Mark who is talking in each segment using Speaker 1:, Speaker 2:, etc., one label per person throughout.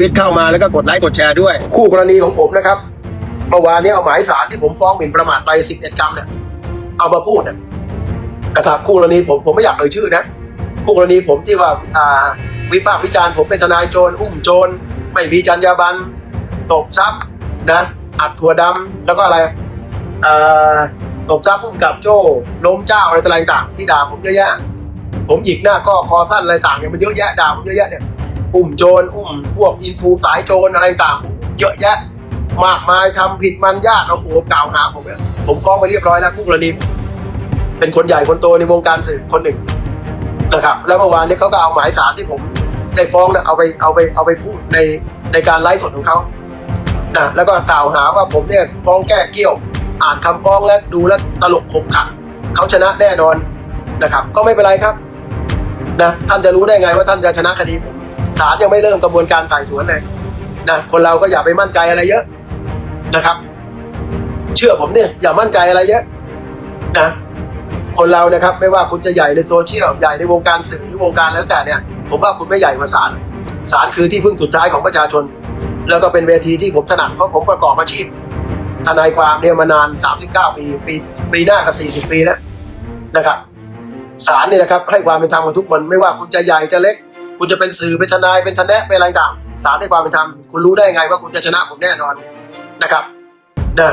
Speaker 1: วิตเข้ามาแล้วก็กดไลค์กดแชร์ด้วย คู่กรณีของผมนะครับเมื่อวานนี้เอาหมายสารที่ผมฟ้องหมิ่นประมาทไป11กรรมเนี่ยเอามาพูดเนี่ยนะครับคู่กรณีผมผมไม่อยากเอ่ยชื่อนะคู่กรณีผมที่ว่าอ่าวิพากษ์วิจารณ์ผมเป็นทนายโจรอุ้มโจรไม่มีจรรยาบรรณตบทรัพย์นะอัดถั่วดำแล้วก็อะไรอ่าตบทรัพย์พุ่มกับโจ้ล้มเจ้าอะไรต่างๆที่ด่าผมเยอะแยะผมหยิกหน้าก็คอสั้นอะไรต่างเนี่ยมันเยอะแยะด่าผมเยอะแยะเนี่ย อุ้มโจรอุ้มพวกอินฟูสายโจรอะไรต่างเยอะแยะ มากมายทำผิดมันยากเอาหัวกล่าวหาผมเนี่ยผมฟ้องไปเรียบร้อยแล้วคู่กรณีเป็นคนใหญ่คนโตในวงการสื่อคนหนึ่งนะครับ แล้วเมื่อวานนี้เขาก็เอาหมายสารที่ผมได้ฟ้องเนี่ยเอาไปเอาไปเอาไปพูดในในการไลฟ์สดของเขานะแล้วก็กล่าวหาว่าผมเนี่ยฟ้องแก้เกี้ยว อ่านคำฟ้องแล้วดูแล้วตลกขบขันเขาชนะแน่นอนนะครับ ก็ไม่เป็นไรครับนะท่านจะรู้ได้ไงว่าท่านจะชนะคดีผม ศาลยังไม่เริ่มกระบวนการไต่สวนเลยนะคนเราก็อย่าไปมั่นใจอะไรเยอะนะครับ เชื่อผมเนี่ยอย่ามั่นใจอะไรเยอะนะคนเรานะครับไม่ว่าคุณจะใหญ่ในโซเชียลใหญ่ในวงการสื่อหรือวงการแล้วแต่เนี่ย ผมว่าคุณไม่ใหญ่กว่าศาลศาลคือที่พึ่งสุดท้ายของประชาชน แล้วก็เป็นเวทีที่ผมถนัดเพราะผมประกอบอาชีพทนายความเนี่ยมานาน 39 ปีปีปีหน้าก็40 ปีแล้วนะครับศาลเนี่ยนะครับให้ความเป็นธรรมกับทุกคนไม่ว่าคุณจะใหญ่จะเล็ก คุณจะเป็นสื่อเป็นทนายเป็นทนายเป็นอะไรต่างศาลให้ความเป็นธรรมคุณรู้ได้ไงว่าคุณจะชนะผมแน่นอนนะครับนะ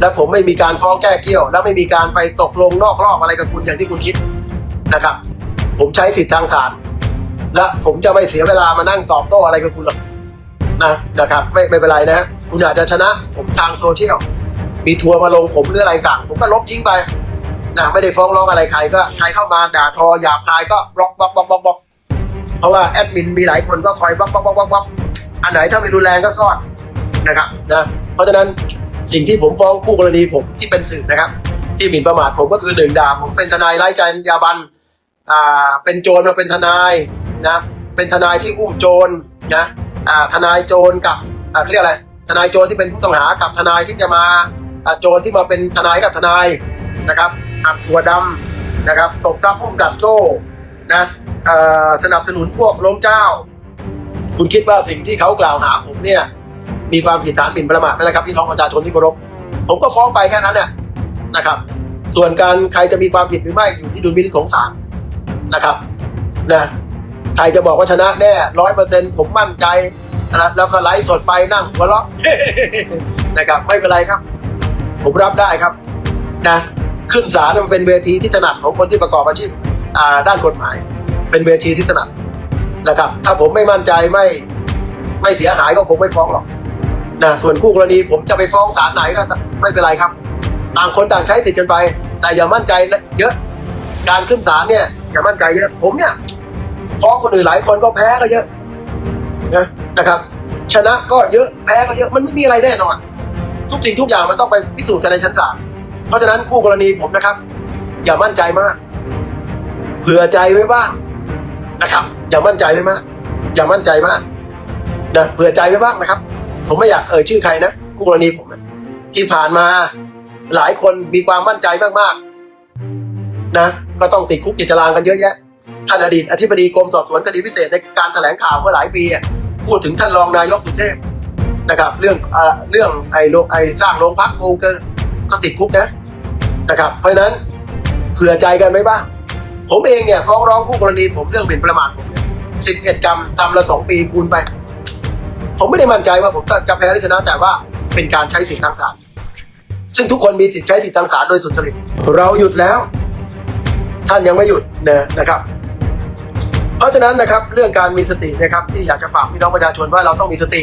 Speaker 1: และผมไม่มีการฟ้องแก้เกี้ยว และไม่มีการไปตกลงนอกรอบอะไรกับคุณอย่างที่คุณคิดนะครับ ผมใช้สิทธิทางศาลและผมจะไม่เสียเวลามานั่งตอบโต้อะไรกับคุณหรอกนะนะครับ ไม่ไม่เป็นไรนะ คุณอาจจะชนะผมทางโซเชียลมีทัวร์มาลงผมหรืออะไรต่าง ผมก็ลบทิ้งไปนะไม่ได้ฟ้องร้องอะไรใครก็ใครเข้ามาด่าทอหยาบคายก็บล็อกบล็อกบล็อกบล็อก ราะว่าแอดมินมีหลายคนก็คอยบล็อกบล็อกบล็อกบล็อกบล็อกอันไหนถ้าไม่รุนแรงก็ซ่อนนะครับนะเพราะฉะนั้นสิ่งที่ผมฟ้องคู่กรณีผมที่เป็นสื่อนะครับ ที่หมิ่นประมาทผมก็คือหนึ่งด่าผมเป็นทนายไร้ใจยาบรรณอ่าเป็นโจรมาเป็นทนายนะเป็นทนายที่อุ้มโจรนะอ่าทนายโจรกับอ่าเรียกอะไร ทนายโจรที่เป็นผู้ต้องหากับทนายที่จะมาอ่าโจรที่มาเป็นทนายกับทนายนะครับอัดถั่วดำนะครับตบทรัพย์พุ่มกับโจ้นะ สนับสนุนพวกล้มเจ้า คุณคิดว่าสิ่งที่เขากล่าวหาผมเนี่ย มีความผิดฐานหมิ่นประมาทไหมละครับพี่น้องประชาชนที่เคารพผมก็ฟ้องไปแค่นั้นเนี่ยนะครับ ส่วนการใครจะมีความผิดหรือไม่อยู่ที่ดุลพินิจของศาลนะครับนะใครจะบอกว่าชนะแน่ร้อยเปอร์เซ็นต์ผมมั่นใจนะแล้วก็ไลฟ์สดไปนั่งหัวเราะนะครับไม่เป็นไรครับ ผมรับได้ครับนะขึ้นศาลมันเป็นเวทีที่ถนัดของคนที่ประกอบอาชีพด้านกฎหมาย เป็นเวทีที่ถนัดนะครับ ถ้าผมไม่มั่นใจไม่ไม่เสียหายก็คงไม่ฟ้องหรอกนะส่วนคู่กรณีผมจะไปฟ้องศาลไหนก็ไม่เป็นไรครับ ต่างคนต่างใช้สิทธิ์กันไป แต่อย่ามั่นใจเยอะ การขึ้นศาลเนี่ยอย่ามั่นใจเยอะ ผมเนี่ยฟ้องคนอื่นหลายคนก็แพ้ก็เยอะนะนะครับ ชนะก็เยอะแพ้ก็เยอะมันไม่มีอะไรแน่นอน ทุกสิ่งทุกอย่างมันต้องไปพิสูจน์กันในชั้นศาลเพราะฉะนั้นคู่กรณีผมนะครับ อย่ามั่นใจมาก เผื่อใจไว้บ้าง นะครับ อย่ามั่นใจไว้มากอย่ามั่นใจมากนะเผื่อใจไว้บ้างนะครับ ผมไม่อยากเอ่ยชื่อใครนะคู่กรณีผมนะที่ผ่านมาหลายคนมีความมั่นใจมากๆนะก็ต้องติดคุกติดตารางกันเยอะแยะท่านอดีตอธิบดีกรมสอบสวนคดีพิเศษในการแถลงข่าวเมื่อหลายปีอะพูดถึงท่านรองนายกสุเทพนะครับ เรื่องเอ่อเรื่องไอ้โรงไอ้สร้างโรงพักโกงเกินก็ติดคุกนะนะครับ เพราะฉะนั้นเผื่อใจกันไว้บ้าง ผมเองเนี่ยฟ้องร้องคู่กรณีผมเรื่องหมิ่นประมาทผมสิบเอ็ดกรรมทำละสองปีคูณไป ผมไม่ได้มั่นใจว่าผมจะแพ้หรือชนะแต่ว่าเป็นการใช้สิทธิทางศาลซึ่งทุกคนมีสิทธิใช้สิทธิทางศาลโดยสุจริตเราหยุดแล้ว ท่านยังไม่หยุดนะนะครับ เพราะฉะนั้นนะครับเรื่องการมีสตินะครับที่อยากจะฝากพี่น้องประชาชนว่าเราต้องมีสติ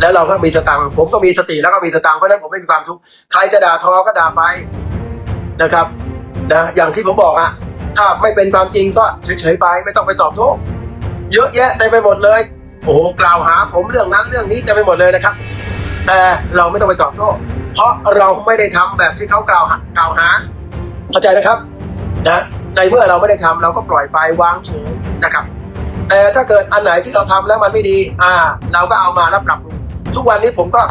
Speaker 1: แล้วเราก็มีสตังค์ผมก็มีสติแล้วก็มีสตังค์เพราะนั้นผมไม่มีความทุกข์ใครจะด่าทอก็ด่าไปนะครับนะอย่างที่ผมบอกอะ ถ้าไม่เป็นความจริงก็เฉยๆไปไม่ต้องไปตอบโต้เยอะแยะเต็มไปหมดเลย โอ้กล่าวหาผมเรื่องนั้นเรื่องนี้เต็มไปหมดเลยนะครับ แต่เราไม่ต้องไปตอบโต้เพราะเราไม่ได้ทำแบบที่เขากล่าวหากล่าวหา เข้าใจนะครับนะในเมื่อเราไม่ได้ทำเราก็ปล่อยไปวางเฉยนะครับ แต่ถ้าเกิดอันไหนที่เราทำแล้วมันไม่ดี อ่า เราก็เอามาแล้วปรับปรุงทุกวันนี้ผมก็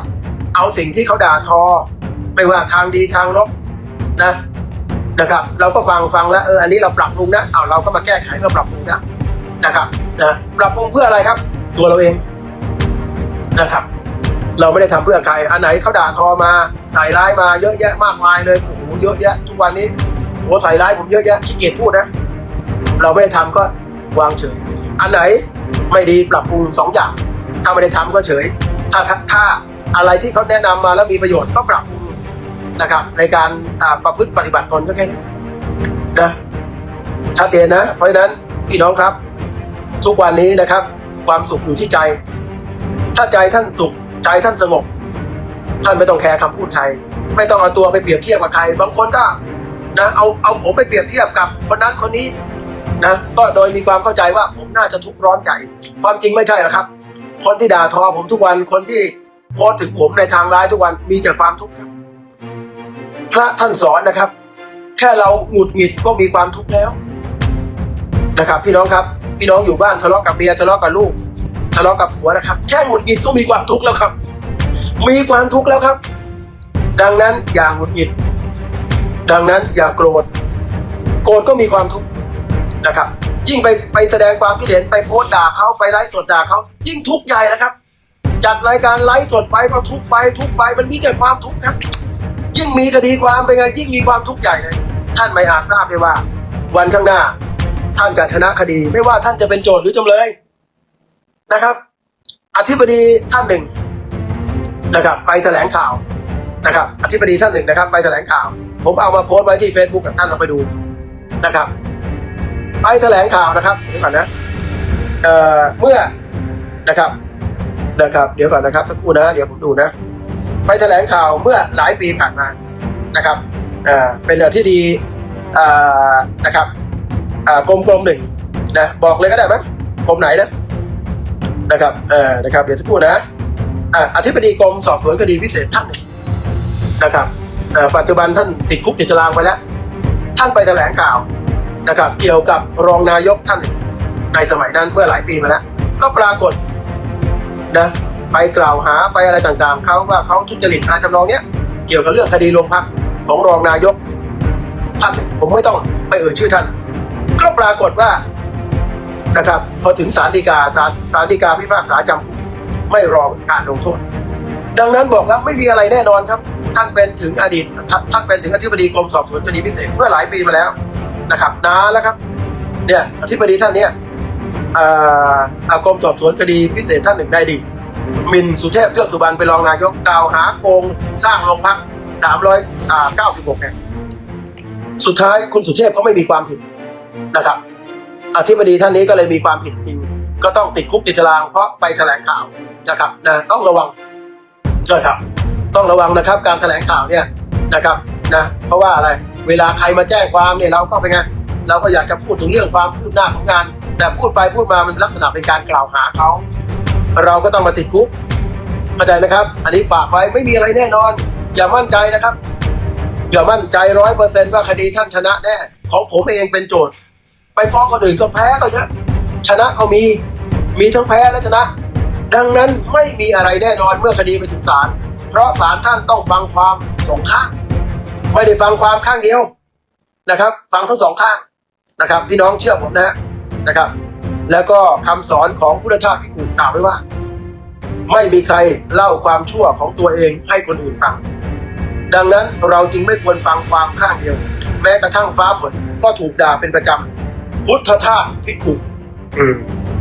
Speaker 1: เอาสิ่งที่เขาด่าทอ ไม่ว่าทางดีทางลบนะ นะครับ เราก็ฟังฟังแล้วเอออันนี้เราปรับปรุงนะเอาเราก็มาแก้ไขเพื่อปรับปรุงนะนะครับนะปรับปรุงเพื่ออะไรครับ ตัวเราเองนะครับ เราไม่ได้ทำเพื่อใครอันไหนเขาด่าทอมาใส่ร้ายมาเยอะแยะมากมายเลยโอ้โหเยอะแยะ ทุกวันนี้โอ้ใส่ร้ายผมเยอะแยะขี้เกียจพูดนะ เราไม่ได้ทำก็วางเฉย อันไหนไม่ดีปรับปรุงสองอย่างถ้าไม่ได้ทำก็เฉย ถ้าถ้าถาอะไรที่เขาแนะนำมาแล้วมีประโยชน์ก็ปรับ นะครับ ในการประพฤติปฏิบัติตนก็แค่นี้นะชัดเจนนะ เพราะฉะนั้นพี่น้องครับ ทุกวันนี้นะครับ ความสุขอยู่ที่ใจ ถ้าใจท่านสุขใจท่านสงบ ท่านไม่ต้องแคร์คำพูดใครไม่ต้องเอาตัวไปเปรียบเทียบกับใคร บางคนก็นะเอาเอาผมไปเปรียบเทียบกับคนนั้นคนนี้นะก็โดยมีความเข้าใจว่าผมน่าจะทุกข์ร้อนใจ ความจริงไม่ใช่หรอกครับ คนที่ด่าทอผมทุกวันคนที่โพสถึงผมในทางร้ายทุกวันมีแต่ความทุกข์ครับ พระท่านสอนนะครับ แค่เราหงุดหงิดก็มีความทุกข์แล้วนะครับ พี่น้องครับ พี่น้องอยู่บ้านทะเลาะกับเมียทะเลาะกับลูกทะเลาะกับผัวนะครับ แค่หงุดหงิดก็มีความทุกข์แล้วครับ มีความทุกข์แล้วครับ ดังนั้นอย่าหงุดหงิด ดังนั้นอย่าโกรธ โกรธก็มีความทุกข์นะครับ ยิ่งไปไปแสดงความคิดเห็นไปโพสต์ด่าเขาไปไลฟ์สดด่าเขายิ่งทุกข์ใหญ่นะครับ จัดรายการไลฟ์สดไปก็ทุกไปทุกไปมันมีแต่ความทุกข์ครับ ยิ่งมีคดีความเป็นไงยิ่งมีความทุกข์ใหญ่เลยท่านไม่อาจทราบได้ว่า วันข้างหน้า ท่านจะชนะคดี ไม่ว่าท่านจะเป็นโจทย์หรือจำเลยนะครับ อธิบดีท่านหนึ่งนะครับ ไปแถลงข่าวนะครับ อธิบดีท่านหนึ่งนะครับ ไปแถลงข่าว ผมเอามาโพสต์ไว้ที่ Facebook กับท่านลองไปดูนะครับ ไปแถลงข่าวนะครับเดี๋ยวก่อนนะเอ่อเมื่อนะครับนะครับ เดี๋ยวก่อนนะครับสักครู่นะ เดี๋ยวผมดูนะ ไปแถลงข่าวเมื่อหลายปีผ่านมานะครับอ่าเป็นอธิบดีอ่านะครับอ่ากรมกรมหนึ่งนะบอกเลยก็ได้ไหมกรมไหนนะนะครับเอ่อนะครับเดี๋ยวสักครู่นะอ่าอธิบดีกรมสอบสวนคดีพิเศษท่านหนึ่งนะครับอ่าปัจจุบันท่านติดคุกติดตารางไปแล้ว ท่านไปแถลงข่าวนะครับเกี่ยวกับรองนายกท่านในสมัยนั้นเมื่อหลายปีมาแล้ว ก็ปรากฏนะ ไปกล่าวหาไปอะไรต่างๆเขาว่าเขาทุจริตอะไรทำนองเนี้ยเกี่ยวกับเรื่องคดีโรงพักของรองนายกท่านผมไม่ต้องไปเอ่ยชื่อท่านก็ปรากฏว่านะครับพอถึงศาลฎีกาศาลศาลฎีกาพิพากษาจำคุกไม่รอการลงโทษ ดังนั้นบอกแล้วไม่มีอะไรแน่นอนครับ ท่านเป็นถึงอดีตท่านเป็นถึงอธิบดีกรมสอบสวนคดีพิเศษเมื่อหลายปีมาแล้วนะครับนานแล้วครับเนี่ยอธิบดีท่านเนี้ยอากรมสอบสวนคดีพิเศษท่านหนึ่งได้ดี มินสุเทพเทือกสุบรรณเป็นรองนายกกล่าวหาโกงสร้างโรงพัก396แห่งสุดท้ายคุณสุเทพเขาไม่มีความผิดนะครับอธิบดีท่านนี้ก็เลยมีความผิดจริง ก็ต้องติดคุกติดตารางเพราะไปแถลงข่าวนะครับนะต้องระวังนะครับ ต้องระวังนะครับ การแถลงข่าวเนี่ยนะครับนะเพราะว่าอะไรเวลาใครมาแจ้งความเนี่ยเราก็เป็นไงเราก็อยากจะพูดถึงเรื่องความคืบหน้าของงาน แต่พูดไปพูดมามันลักษณะเป็นการกล่าวหาเขา เราก็ต้องมาติดคุกเข้าใจนะครับ อันนี้ฝากไว้ไม่มีอะไรแน่นอน อย่ามั่นใจนะครับอย่ามั่นใจร้อยเปอร์เซนต์ว่าคดีท่านชนะแน่ของผมเองเป็นโจทย์ ไปฟ้องคนอื่นก็แพ้ก็เยอะชนะก็มีมีทั้งแพ้และชนะ ดังนั้นไม่มีอะไรแน่นอนเมื่อคดีไปถึงศาลเพราะศาลท่านต้องฟังความสองข้าง ไม่ได้ฟังความข้างเดียวนะครับ ฟังทั้งสองข้างนะครับ พี่น้องเชื่อผมนะฮะนะครับ แล้วก็คำสอนของพุทธทาสพิคุกล่าวไว้ว่า ไม่มีใครเล่าความชั่วของตัวเองให้คนอื่นฟัง ดังนั้นเราจึงไม่ควรฟังความข้างเดียว แม้กระทั่งฟ้าฝนก็ถูกด่าเป็นประจำพุทธทาสพิคุ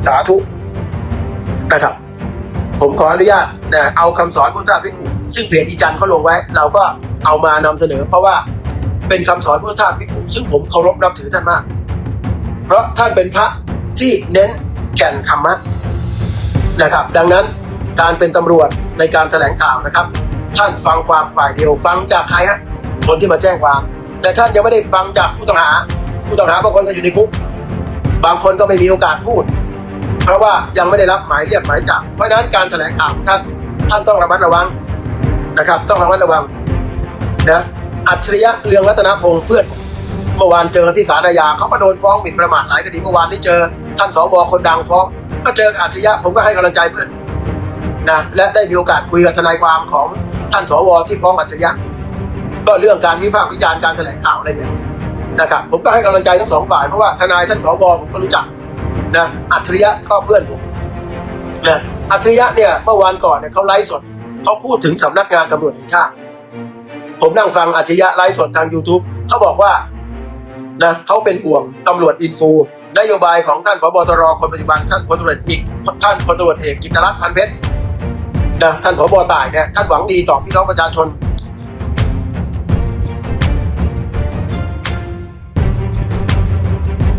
Speaker 1: สาธุนะครับผมขออนุญาตนะเอาคำสอนพุทธทาสพิคุซึ่งเพจอีจันเขาลงไว้ เราก็เอามานำเสนอ เพราะว่าเป็นคำสอนพุทธทาสพิคุซึ่งผมเคารพนับถือท่านมาก เพราะท่านเป็นพระ ที่เน้นแก่นธรรมะนะครับ ดังนั้นการเป็นตำรวจในการแถลงข่าวนะครับ ท่านฟังความฝ่ายเดียวฟังจากใครฮะคนที่มาแจ้งความ แต่ท่านยังไม่ได้ฟังจากผู้ต้องหา ผู้ต้องหาบางคนก็อยู่ในคุก บางคนก็ไม่มีโอกาสพูด เพราะว่ายังไม่ได้รับหมายเรียกหมายจับเพราะนั้นการแถลงข่าวท่านท่านต้องระมัดระวังนะครับ ต้องระมัดระวังนะอัจฉริยะเรืองรัตนพงศ์เพื่อน เมื่อวานเจอที่ศาลอาญาเขาก็โดนฟ้องหมิ่นประมาทหลายคดีเมื่อวานนี้เจอท่านสวคนดังฟ้อง ก็เจออัจฉริยะผมก็ให้กำลังใจเพื่อนนะและได้มีโอกาสคุยกับทนายความของท่านสวที่ฟ้องอัจฉริยะก็เรื่องการวิพากษ์วิจารณ์การแถลงข่าวอะไรเนี่ยนะครับผมก็ให้กำลังใจทั้งสองฝ่ายเพราะว่าทนายท่านสวผมก็รู้จักนะอัจฉริยะก็เพื่อนผมนะอัจฉริยะเนี่ยเมื่อวานก่อนเนี่ยเขาไลฟ์สดเขาพูดถึงสำนักงานตำรวจแห่งชาติ ผมนั่งฟังอัจฉริยะไลฟ์สดทาง YouTube เขาบอกว่า นะเขาเป็นห่วงตำรวจอินฟูนโยบายของท่านพบตรคนปัจจุบันท่านพลตรวจเอกท่านพลตรวจเอกกิตติรัตน์พันเพชรนะท่านพบต่ายเนี่ยท่านหวังดีต่อพี่น้องประชาชน